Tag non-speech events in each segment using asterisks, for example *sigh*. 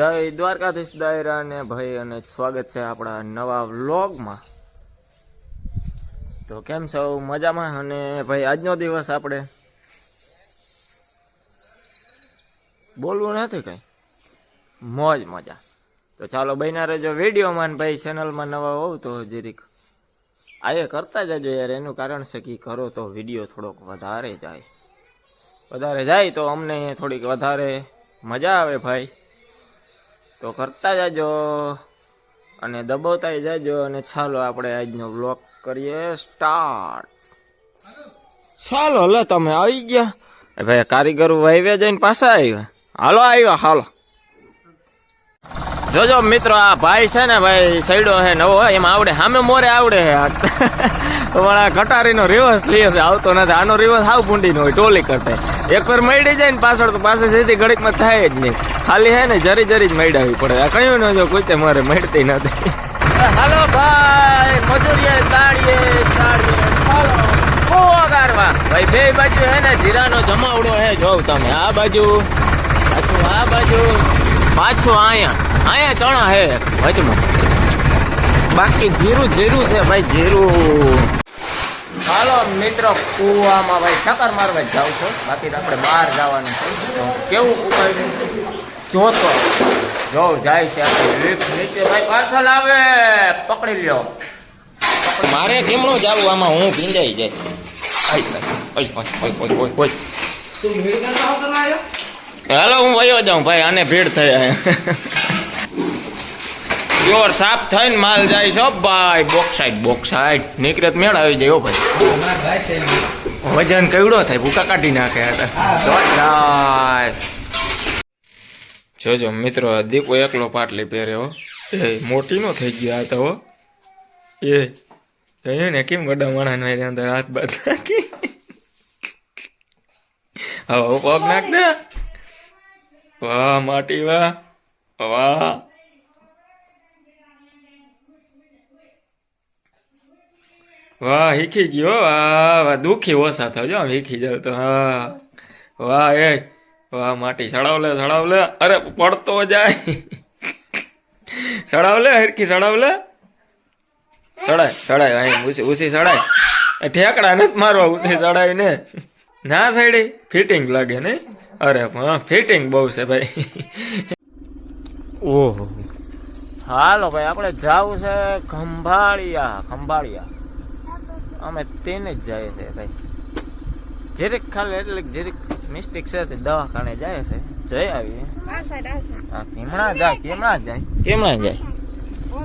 જય દ્વારકાધીશ દાયરા ને ભાઈ, અને સ્વાગત છે આપણા નવા વ્લોગમાં. તો કેમ છો? મજામાં? અને ભાઈ, આજનો દિવસ આપણે બોલવું નથી કઈ. મોજ મજા. તો ચાલો બન્યા રહેજો વિડીયોમાં ભાઈ, ચેનલમાં નવા હોવ તો જરીક આ કરતા જજો યાર. એનું કારણ છે કે કરો તો વીડિયો થોડોક વધારે જાય. વધારે જાય તો અમને થોડીક વધારે મજા આવે ભાઈ. તો કરતા જાજો અને દબાવતા જાજો અને ચાલો આપણે આજનો બ્લોગ કરીએ સ્ટાર્ટ ચાલો, લે તમે આવી ગયા. ભાઈ, કારીગર વાવ્યા જઈને પાછા આવ્યા. હાલો આવ્યા, હાલો. જોજો મિત્રો, આ ભાઈ છે ને ભાઈ, સૈડો છે નવો એમાં આવડે, સામે મોરે આવડે *laughs* પણ આ કટારીનો રિવર્સ લે છે, આવતો નથી. આનો રિવર્સ હાવ પૂંડીનો હોય, ટોલી કરતા. એક વાર મળી જાય ને પાછળ તો પાછળ સીધી ઘડીકમાં થાય જ નહીં. ખાલી હે ને જરી જરી જ મળી પડે. આ કયું ન જો કોઈ મારે મળતી નથી હાલો ભાઈ, મજૂરીએ તાળીએ તાળીએ હાલો ઓ ભાઈ, બે બાજુ હે ને જીરાનો જમાવડો હે, જોવ તમે. આ બાજુ, પાછું આ બાજુ, પાછું અહીંયા. અહીંયા ચણા હે, વચમાં. બાકી જીરું જીરું છે ભાઈ, જીરું. હાલો મિત્રો કુવામાં ભાઈ ચક્કર મારવા જ જાઉં છું. બાકી આપણે બહાર જવાનું છે. તો કેવું ઉપાય જોતો જો જાય છે આપણે. નીચે ભાઈ પાર્સલ આવે. પકડી લ્યો. મારે કેમણું જાવું? આમાં હું ભીંજાઈ જાય. આઈ જાય. ઓય, ઓય, ઓય, ઓય, ઓય, ઓય. તું ભીડ કરતા આવો કરવા આવ્યો? હાલો હું વયો જાઉં ભાઈ. આને ભીડ થઈ પ્યોર સાફ થઈને માલ જાય છે. ભાઈ બોક્સાઈડ બોક્સાઈડ બોક સાઈડ નીકળે મેળ આવી જાય ભાઈ. વજન કેવડો થાય, ભૂકા કાઢી નાખે જોજો મિત્રો દીપો એકલો પાટલી પહેરે હો. એ મોટી નો થઈ ગયો આ તો એ જોયું ને, કેમ ગડા માણા એની અંદર હાથ બાદ નાખી હવે પગ નાખ દે. વાહ, માટી વાહ. વાહ. વાહ હીખી ગયો વાહ વાહ દુખી ઓછા થયો આમ હીખી જાવ તો હા વાહ એ વાહ માટી સડાવ લે સડાવ લે અરે પડતો જાય સડાવ લે હરખી સડાવ લે સડાય સડાય અહીં ઉસી ઉસી સડાય ઠેકડા નથી મારવા ઉસી સડાય ને ના સાઈડે ફિટિંગ લાગે ને અરે હા ફિટિંગ બહુ છે ભાઈ ઓહો હાલો, ભાઈ, આપણે જાવું છે ખંભાળિયા ખંભાળિયા. અમે તેને જ જાય છે ભાઈ. જરીક ખાલી એટલે જરીક મિસ્ટેક છે તે દવાખાને જાય છે. જઈ આવીએ. હા કેમણા જાય કેમણા જાય? કેમણા જાય?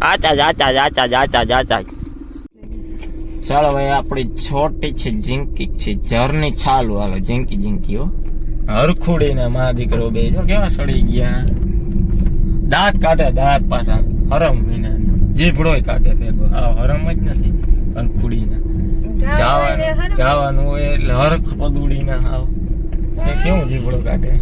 આચા આચા આચા આચા આચા ચાલો ભાઈ આપણી છોટી છે જિંકી છે જરની છાલું આવે જિંકી જિંકી હો. હરખુડી ને મા દીકરો બે જો કેવા સડી ગયા? દાંત કાઢે દાંત પાછા હરમ વિના જીભડોય કાઢે ભેગો. આ હરમ જ નથી હરખુડી ને જવાનું. જવાનું હોય એટલે હરખ પદુડી ના આવ. એ કેવું જીવડો કાઢે?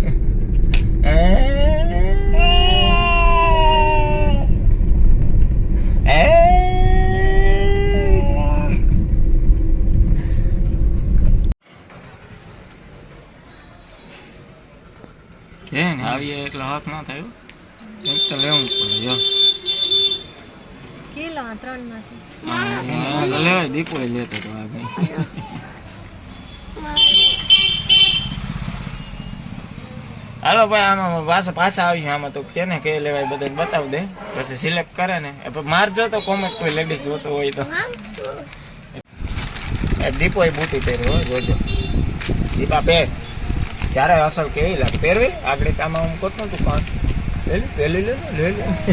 એ ને? આવીએ એટલે હાથ ના થયું એક તો લેવું પડે જો. કિલો ત્રણમાંથી લેવાય દીપો લેતો તો આગળ હાલો ભાઈ આમાં પાછા પાછા આવી આમાં તો કે ને કે લેવાય બધાને બતાવી દે. પછી સિલેક્ટ કરે ને. મારજો તો કોમેન્ટ કોઈ લેડીઝ જોતો હોય તો. એ દીપો એ બૂટી પહેર્યો હો, જોજો. દીપા પહેર. ત્યારે અસર કેવી લાગે? પહેરવી? આગળ કામ આમ કરતો તું પાંચ લે લે લે લે લે મારે ફેસ જ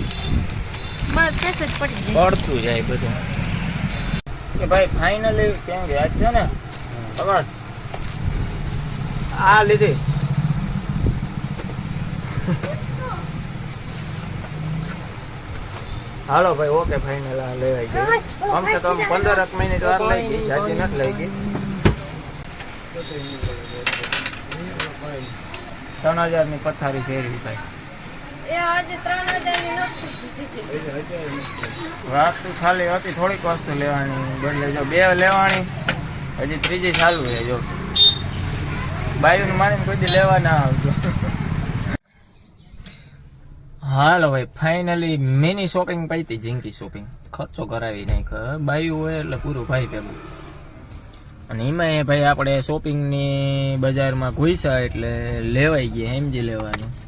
પડી જાય પડતું જાય બધું. કે ભાઈ ફાઇનલી કેમ ગયા છે ને? ખબર? આ લીધી. હાલો ભાઈ ઓકે ફાઇનલ આ લેવાઈ ગઈ કમ સે કમ પંદર એક મિનિટ વાર લઈ ગઈ જાજી નથી લઈ ગઈ ત્રણ હજારની પથારી ફેરવી ભાઈ. વસ્તુ ખાલી હતી, થોડીક વસ્તુ લેવાની. બદલે જો બે લેવાની, હજી ત્રીજી ચાલુ છે, જો. બાયુને મારીને કોઈ લેવા ના આવજો. હાલો ભાઈ, ફાઇનલી મિની શોપિંગ પૈતી, જિંકી શોપિંગ. ખર્ચો કરાવી નાખ્યો બાયું હોય એટલે પૂરું ભાઈ ભેગું. અને એમાં ભાઈ આપણે શોપિંગની બજારમાં ઘૂસ્યા એટલે લેવાઈ ગયા એમજી લેવાનું.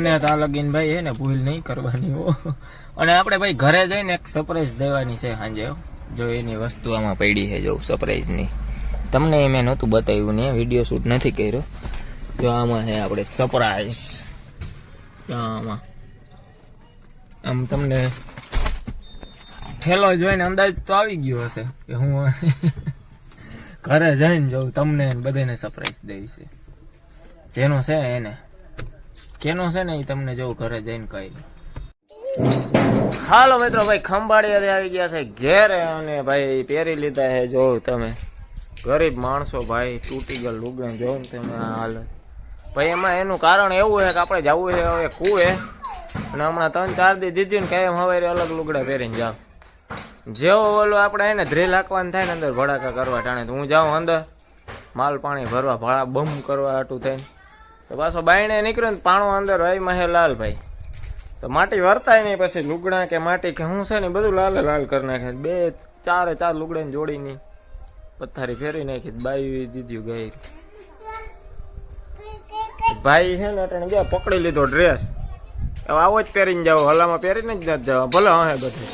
બને તા લગીન ભાઈ હે ને ભૂલ નહીં કરવાની હો. અને આપણે ભાઈ ઘરે જઈને એક સરપ્રાઈઝ દેવાની છે સાંજે જો એની વસ્તુ આમાં પડી છે જો સરપ્રાઈઝની તમને મેં નહોતું બતાવ્યું ને વીડિયો શૂટ નથી કર્યો. જો આમાં છે આપણે સરપ્રાઈઝ આમાં. આમ તમને ઠેલો જોઈને અંદાજ તો આવી ગયો હશે કે હું *laughs* ઘરે જઈને જોઉં તમને બધાને સરપ્રાઈઝ દેવી છે. જેનો છે એને. કેનો છે ને એ તમને જો ઘરે જઈને કહી હાલો મિત્રો, ભાઈ ખંભાળિયાથી આવી ગયા છે ઘેરે અને ભાઈ પહેરી લીધા છે, જો તમે. ગરીબ માણસો, ભાઈ, તૂટી ગયેલ લુગડા જો તમે હાલ ભાઈ, એમાં એનું કારણ એવું છે કે આપણે જવું છે હવે કુએ. અને હમણાં ત્રણ, ચાર દી દીધી ને કાયમ હવે અલગ લુગડા પહેરીને જાવ જેવો ઓલો આપણે એને ધ્રીલ હાંકવાનું થાય ને અંદર ભડાકા કરવા ટાણે, તો હું જાઉં અંદર, માલ પાણી ભરવા, ભાડા બમ કરવા હાટું થઈને. તો પાછો બાયણે નીકળ્યો ને પાણો અંદર હોય મહે લાલ ભાઈ તો માટી વર્તાય નહીં પછી લુગડા કે માટી કે હું છે ને બધું લાલ લાલ કરી નાખે. બે, ચારે, ચાર લુગડાને જોડીની પથારી ફેરવી નાખી બાઈ દીધું ગાય ભાઈ છે ને અટાણે ગયા, પકડી લીધો ડ્રેસ હવે આવો જ પહેરીને જાવ હલામાં પહેરીને જ નથી જવા. ભલે હે બધું.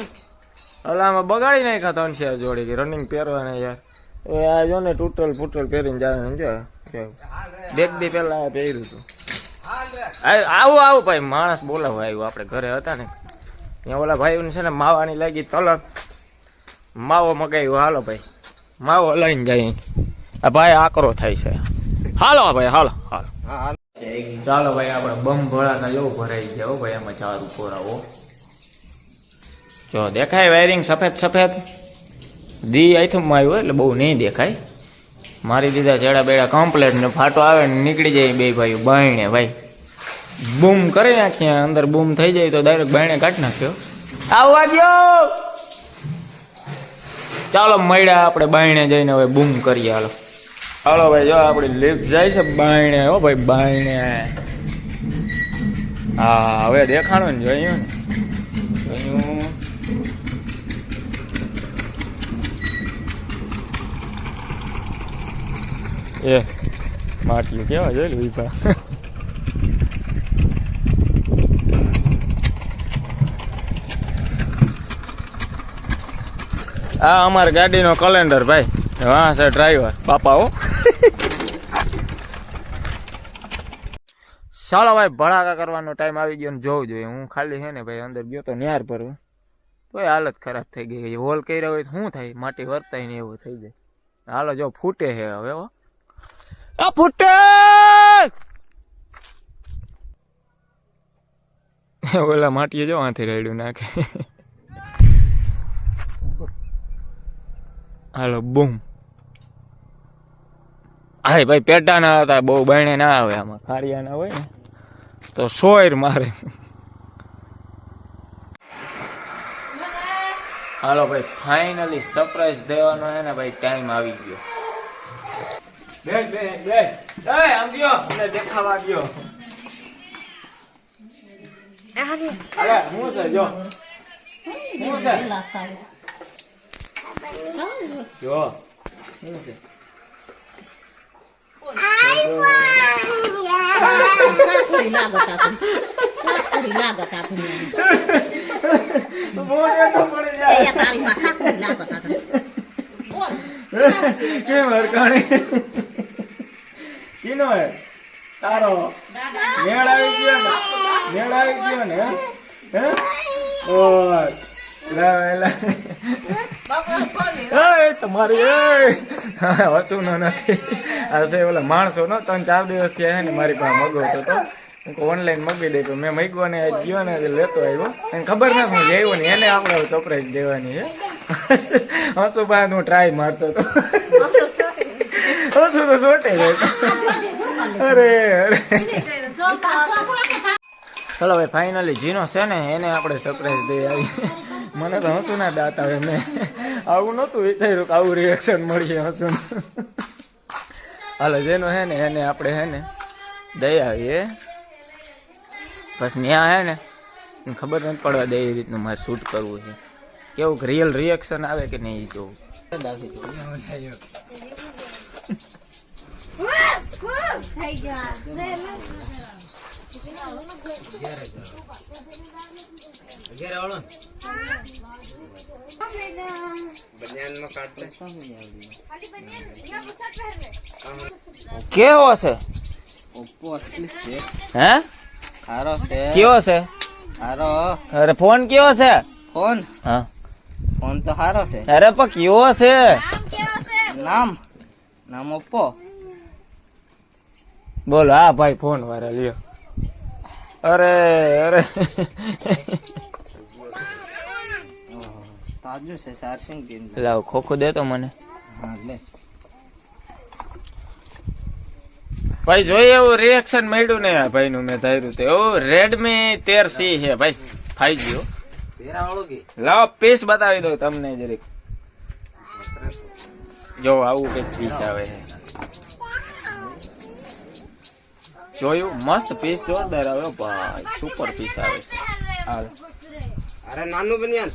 હલામાં બગાડી નાખ્યા ત્રણ ચાર જોડી રનિંગ પહેરવાના યાર. એ આ જો ને તૂટલ ફૂટલ પહેરીને જાય જો. જો. બેગ દી પહેલા પહેર્યું હતું. આવું આવું ભાઈ, માણસ બોલાવો આવ્યું આપણે ઘરે હતા ને. ત્યાં ઓલા ભાઈ છે ને માવાની લાગી તલક. માવો મગાવ્યો, હાલો ભાઈ. માવો લઈને જાય. આ ભાઈ આકરો થાય છે. હાલો ભાઈ, હાલો હાલો. ચાલો ભાઈ, આપણે બમ ભળાના જેવું ભરાઈ ગયા હો ભાઈ, એમાં ચાર કોરાવો. જો, દેખાય વાયરિંગ સફેદ સફેદ. દી આઈથમમાં આવ્યું એટલે બહુ નહીં દેખાય. મારી દીધા ચેડા બેડા કમ્પ્લેટ ને ફાટો આવે ને નીકળી જાય બે ભાઈઓ, બાયણે, ભાઈ. બૂમ કરી નાખીએ અંદર, બૂમ થઈ જાય તો ડાયરેક્ટ બાયણે કાઢી નાખ્યો. આવવા દ્યો ચાલો મળ્યા આપણે બાયણે જઈને, હવે બૂમ કરીએ હાલો. હાલો ભાઈ, જો આપણી લિફ્ટ જાય છે બાયણે, હો ભાઈ, બાયણે. હા, હવે દેખાણું ને જોયું ને. જોયું એ માટીઓ કેવા જોયેલું વિભા આ અમારી ગાડીનો કેલેન્ડર ભાઈ. હા સર ડ્રાઈવર બાપા, હો. *laughs* ચાલો ભાઈ, ભડાકા કરવાનો ટાઈમ આવી ગયો ને જોવું જોઈએ. હું ખાલી છે ને ભાઈ, અંદર ગયો તો ન્યાર પર તોય હાલત ખરાબ થઈ ગઈ હોલ કર્યા હોય તો શું થાય? માટી વર્તાય ને એવું થઈ જાય. હાલો, જો ફૂટે છે હવે, હો. ઓલા માટીએ જો આથી રેડ્યું નાખે. હાલો, બૂમ. હા ભાઈ, પેટા ના હતા, બહુ બહેણે ના આવે આમાં. ખાડિયા ના હોય ને, તો સોયર મારે. હાલો ભાઈ ફાઇનલી સરપ્રાઈઝ દેવાનો છે ને ભાઈ ટાઈમ આવી ગયો. બે બે બે એ આમ ગયો. મને દેખાવા ગયો અરે હું છે? જો. હું છે? જો. શું છે? સાકુડી લાગત આપણી સાકુડી લાગત આપણી મોઢે તો પડી જાય. એ તારી માં સાકુડી લાગત આપણી કેમ હરકાણી કીનો હે તારો. મેળ આવી ગયો ને. મેળ આવી ગયો ને, હે? ઓય. તમારી વચું ન નથી. આ છે ઓલા માણસો, નો, ત્રણ ચાર દિવસ થયા ને મારી પાસે મગવતો હતો ઓનલાઈન મગી દે. મેં મગ્યો ને ગયો ને લેતો આવ્યો. એને ખબર નથી હું લેવો ને, એને આપણે ચોપરાઈ દેવાની છે. હસુ બાદ હું ટ્રાય મારતો હતો. હસુ તો સોટે અરે અરે ચલો ભાઈ ફાઇનલી જીનો છે ને, એને આપણે સરપ્રાઈઝ દઈ આવી. મને તો હસું ના દાંત આવે, મેં આવું નહોતું વિચાર્યું કે આવું રિએક્શન મળીએ હસું. હાલો, જેનો હે ને, એને આપણે હે ને દઈ આવીએ. બસ ત્યાં હે ને ખબર નથી પડવા દે એ રીતનું મારે શૂટ કરવું છે. કેવું રિયલ રિએક્શન આવે કે નહીં એ જોવું. થઈ ગયા કેવો છે ઓપ્પો અસલી છે. હે? સારો છે. કેવો છે સારો અરે ફોન કેવો છે ફોન? હા. ફોન તો સારો છે. અરે પણ કેવો છે નામ નામ? ઓપ્પો બોલો હા ભાઈ ફોન વાળા લ્યો. અરે અરે. લાવ છે સારસિંગ તો લાવ ખોખું દેતો મને. હા લે. ભાઈ જોઈએ એવું રિએક્શન મળ્યું ને આ ભાઈનું મેં ધાર્યું તે. ઓ રેડમી તેર સી છે ભાઈ. ફાઈ લાવ લાવો પીસ બતાવી દઉં તમને જરીક. જો આવું કંઈક પીસ આવે. છે જોયું? મસ્ત પીસ જોરદાર આવ્યો ભાઈ સુપર પીસ આવે છે. અરે નાનું બન્યાન